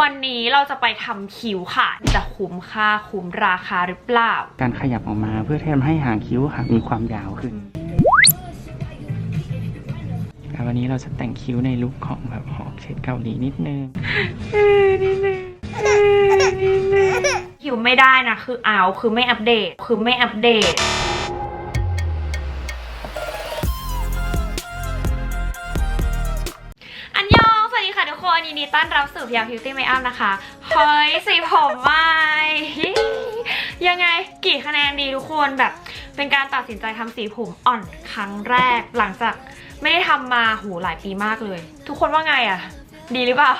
วันนี้เราจะไปทำคิ้วค่ะ จะคุ้มค่าคุ้มราคาหรือเปล่า การขยับออกมาเพื่อที่ทำให้หางคิ้วค่ะมีความยาวขึ้นแต่วันนี้เราจะแต่งคิ้วในลุคของแบบหอกเช็ดเกาหลีนิดนึงคิวไม่ได้นะคือเอาคือไม่อัปเดต คือไม่อัปเดต ดีต้อนรับสู่พิยาพิวตี้เมคอัพนะคะ เฮ้ยสีผมใหม่ยังไงกี่คะแนนดีทุกคนแบบ เป็นการตัดสินใจทำสีผมอ่อนครั้งแรก หลังจากไม่ได้ทำมาหูหลายปีมากเลย ทุกคนว่าไงอะดีหรือเปล่า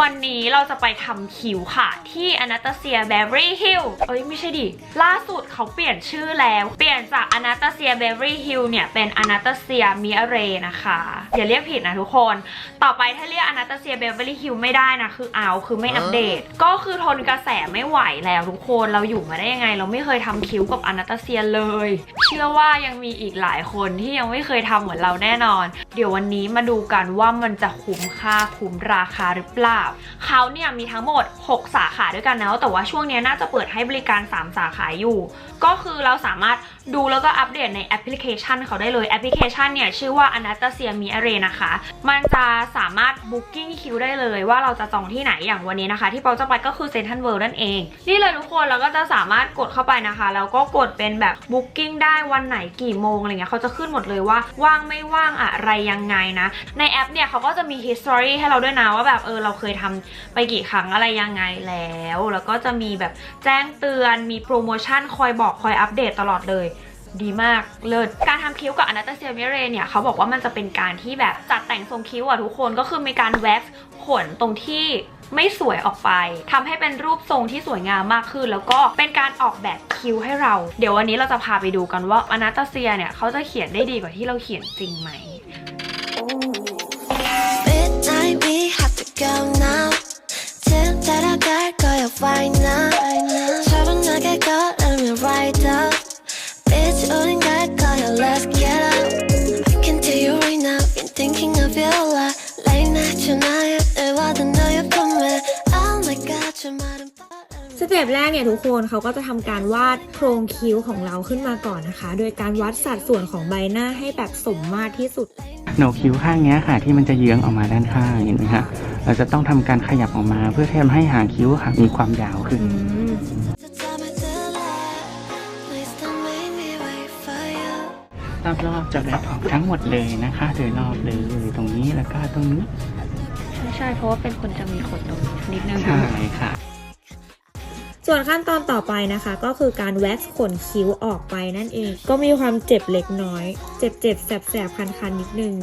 วันนี้เราจะไปทำคิ้วค่ะ ที่ Anastasia Beverly Hills เอ้ย ไม่ใช่ดิ ล่าสุดเขาเปลี่ยนชื่อแล้ว เปลี่ยนจาก Anastasia Beverly Hills เนี่ย เป็น Anastasia Miare นะคะ อย่าเรียกผิดนะทุกคน ต่อไปถ้าเรียก Anastasia Beverly Hills ไม่ได้นะ คือเอาคือไม่อัปเดต ก็คือทนกระแสไม่ไหวแล้วทุกคนเราอยู่มาได้ยังไง เราไม่เคยทำคิ้วกับ Anastasia เลย เชื่อว่ายังมีอีกหลายคนที่ยังไม่เคยทำเหมือนเราแน่นอน เดี๋ยววันนี้มาดูกันว่ามันจะคุ้มค่าคุ้มราคาหรือเปล่าเขาเนี่ยมีทั้งหมด 6 สาขาด้วยกันนะแต่ว่าช่วงนี้น่าจะเปิดให้บริการ 3 สาขาอยู่ ก็คือเราสามารถดูแล้วก็อัปเดตในแอปพลิเคชันเขาได้เลยแอปพลิเคชันเนี่ยชื่อว่า Anastasia m i a r e นะคะ มันจะสามารถ booking คิวได้เลยว่าเราจะจองที่ไหนอย่างวันนี้นะคะ ที่เปาจะไปก็คือ Central World นั่นเอง นี่เลยทุกคนเราก็จะสามารถกดเข้าไปนะคะแล้วก็กดเป็นแบบ booking ได้วันไหนกี่โมงอะไรเงี้ยเขาจะขึ้นหมดเลยว่าว่างไม่ว่างอะไรยังไงนะ ในแอปเนี่ยเขาก็จะมี history ให้เราด้วยนะว่าแบบเออเราเคยทำไปกี่ครั้งอะไรยังไงแล้ว แล้วก็จะมีแบบแจ้งเตือนมีโปรโมชั่นคอยบอกคอยอัปเดตตลอดเลยดีมากเลิศการทำคิ้วกับอนาตาเซียมิเรเนี่ยเขาบอกว่ามันจะเป็นการที่แบบจัดแต่งทรงคิ้วอะทุกคนก็คือมีการแว็กซ์ขนตรงที่ไม่สวยออกไปทำให้เป็นรูปทรงที่สวยงามมากขึ้น แล้วก็เป็นการออกแบบคิ้วให้เรา เดี๋ยววันนี้เราจะพาไปดูกันว่าอนาตาเซียเนี่ยเขาจะเขียนได้ดีกว่าที่เราเขียนจริงไหม Midnight, we have to go now. 지금 따라갈 거야 right now. 차분하게 걸으면 right up. Bitch, 우린 갈 거야, let's get up. I can tell you right now, been thinking of you a lot. Late night tonight, 늘 와도 너의 품에. Oh my god, 저 말은 뻔해. สเต็ปแรกเนี่ยทุกคนเขาก็จะทำการวาดโครงคิ้วของเราขึ้นมาก่อนนะคะ โดยการวัดสัดส่วนของใบหน้าให้แบบสมมาตรที่สุด โหนกคิ้วข้างเนี้ยค่ะ ที่มันจะเยื้องออกมาด้านข้างเห็นไหมคะเราจะต้องทำการขยับออกมาเพื่อที่ทำให้หางคิ้วค่ะมีความยาวขึ้น The time I delay. Please don't make me wait for you. รอบๆจะแบกออกทั้งหมดเลยนะคะโดยรอบเลยตรงนี้แล้วก็ตรงนี้ ใช่ใช่เพราะว่าเป็นคนจะมีขนตรงนิดนึงใช่ค่ะ ส่วนขั้นตอนต่อไปนะคะ ก็คือการแว็กซ์ขนคิ้วออกไปนั่นเอง ก็มีความเจ็บเล็กน้อย เจ็บเจ็บๆแสบแสบๆคันๆนิดนึง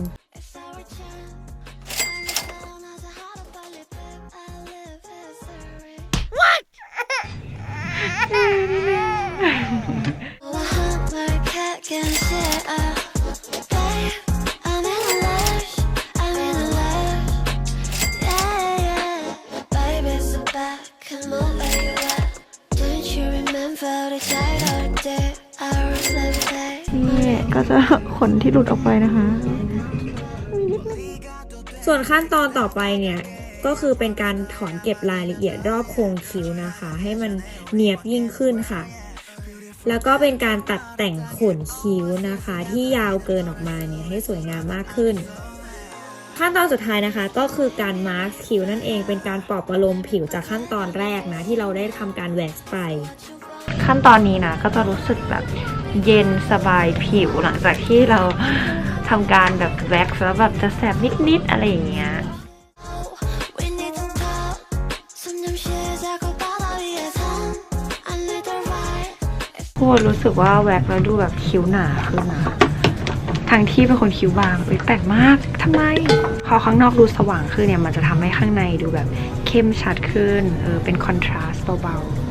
ก็จะขนที่หลุดออกไปนะคะ ส่วนขั้นตอนต่อไปเนี่ยก็คือเป็นการถอนเก็บรายละเอียดรอบโครงคิ้วนะคะ ให้มันเนียบยิ่งขึ้นค่ะ แล้วก็เป็นการตัดแต่งขนคิ้วนะคะ ที่ยาวเกินออกมาเนี่ยให้สวยงามมากขึ้น ขั้นตอนสุดท้ายนะคะ ก็คือการมาร์คคิ้วนั่นเอง เป็นการปลอบประโลมผิวจากขั้นตอนแรกนะที่เราได้ทำการแว็กซ์ไป ขั้นตอนนี้นะก็จะรู้สึกแบบ เย็นสบายผิวหลังจากที่เราทำการแบบแว็กซ์แล้วแบบจะแสบนิดๆอะไรอย่างเงี้ยพูดรู้สึกว่าแว็กซ์แล้วดูแบบคิ้วหนาขึ้นนะทั้งที่เป็นคนคิ้วบางอุ้แปลกมากทำไม พอข้างนอกดูสว่างขึ้นเนี่ยมันจะทำให้ข้างในดูแบบเข้มชัดขึ้น เออเป็นคอนทราสต์เบาๆ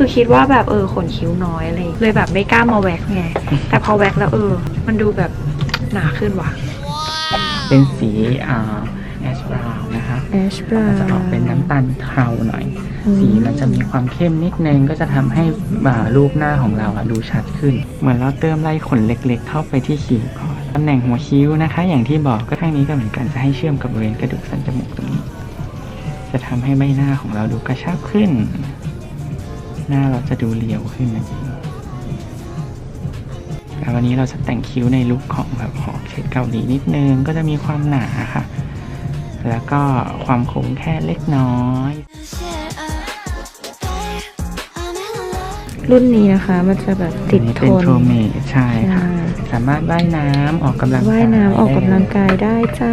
คือคิดว่าแบบเออขนคิ้วน้อยอะไรเลยแบบไม่กล้ามาแว็กไง แต่พอแว็กแล้วเออ มันดูแบบหนาขึ้นว่ะ เป็นสีอ่าแอชบราวนะคะแอชบรามันจะออกเป็นน้ำตาลเทาหน่อย สีมันจะมีความเข้มนิดนึงก็จะทำให้อ่ารูปหน้าของเราอะดูชัดขึ้น เหมือนเราเติมลายขนเล็กๆ เข้าไปที่คิ้วก่อนตำแหน่งหัวคิ้วนะคะ อย่างที่บอกก็ข้างนี้ก็เหมือนกันจะให้เชื่อมกับบริเวณกระดูกสันจมูกตรงนี้ จะทำให้ใบหน้าของเราดูกระชับขึ้น หน้าเราจะดูเรียวขึ้นนั่นเองแล้ววันนี้เราจะแต่งคิ้วในลุคของแบบหอเช็ดเกาหลีนิดนึง ก็จะมีความหนาค่ะ แล้วก็ความคมแค่เล็กน้อย Shit, uh, babe, I'm in love. รุ่นนี้นะคะมันจะแบบติดอันนี้ทเป็นนโทเมทใช่ค่ะใช่สามารถว่ายน้ำออกกำลังกายว่ายน้ำออกกำลังกายได้จ้า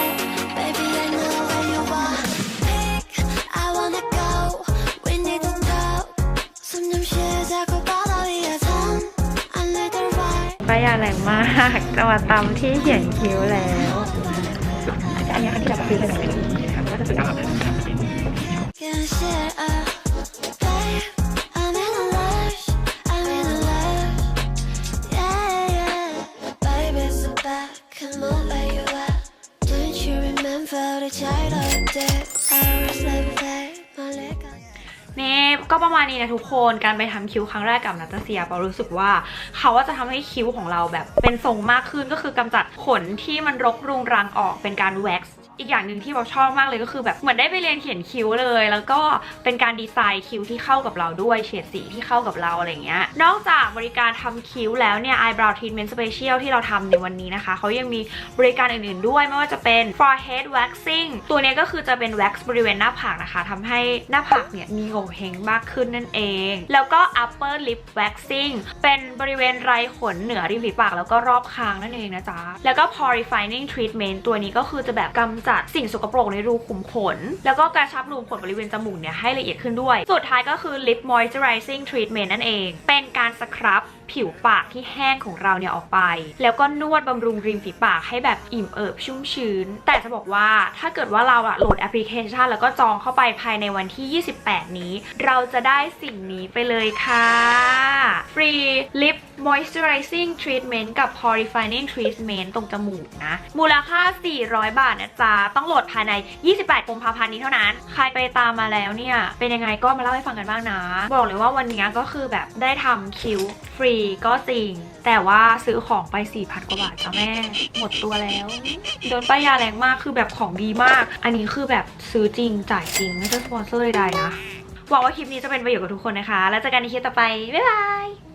right ป้ายาแรงมากจะมาตำที่เขียนคิ้วแล้วอันนี้อันนี้จะเป็นอะไรครับก็จะเป็นการทำเป็น ก็ประมาณนี้นะทุกคนการไปทำคิ้วครั้งแรกกับนาตาเซียเปารู้สึกว่าเขาว่าจะทำให้คิ้วของเราแบบเป็นทรงมากขึ้นก็คือกำจัดขนที่มันรกรุงรังออกเป็นการแว็กซ์ อีกอย่างหนึ่งที่เราชอบมากเลยก็คือแบบเหมือนได้ไปเรียนเขียนคิ้วเลย แล้วก็เป็นการดีไซน์คิ้วที่เข้ากับเราด้วยเฉดสีที่เข้ากับเราอะไรเงี้ยนอกจากบริการทำคิ้วแล้วเนี่ย eyebrow treatment special ที่เราทำในวันนี้นะคะเขายังมีบริการอื่นๆด้วยไม่ว่าจะเป็น forehead waxing ตัวนี้ก็คือจะเป็น wax บริเวณหน้าผากนะคะทำให้หน้าผากเนี่ยมีโงเฮงมากขึ้นนั่นเอง แล้วก็ upper lip waxing เป็นบริเวณไรขนเหนือริมฝีปากแล้วก็รอบคางนั่นเองนะจ๊ะแล้วก็ pore refining treatment ตัวนี้ก็คือจะแบบกำจัดสิ่งสกปรกในรูขุมขน แล้วก็กระชับรูขุมขนบริเวณจมูกเนี่ยให้ละเอียดขึ้นด้วย สุดท้ายก็คือ lip moisturizing treatment นั่นเอง เป็นการสครับผิวปากที่แห้งของเราเนี่ยออกไป แล้วก็นวดบำรุงริมฝีปากให้แบบอิ่มเอิบชุ่มชื้น แต่จะบอกว่าถ้าเกิดว่าเราอะโหลดแอปพลิเคชัน แล้วก็จองเข้าไปภายในวันที่ 28 นี้ เราจะได้สิ่งนี้ไปเลยค่ะ ฟรี lip moisturizing treatment กับ pore refining treatment ตรงจมูกนะ มูลค่า 400 บาทนะจ๊ะ ต้องโหลดภายใน 28กุมภาพันธ์นี้เท่านั้น ใครไปตามมาแล้วเนี่ย เป็นยังไงก็มาเล่าให้ฟังกันบ้างนะ บอกเลยว่าวันนี้ก็คือแบบได้ทำำคิวฟรีก็จริง แต่ว่าซื้อของไป 4,000 กว่าบาทจ้ะแม่ หมดตัวแล้ว โดนป้ายยาแรงมากคือแบบของดีมาก อันนี้คือแบบซื้อจริงจ่ายจริง ไม่ใช่สปอนเซอร์ใดๆนะหวังว่าคลิปนี้จะเป็นประโยชน์กับทุกคนนะคะ แล้วเจอกันในคลิปต่อไป บ๊ายบาย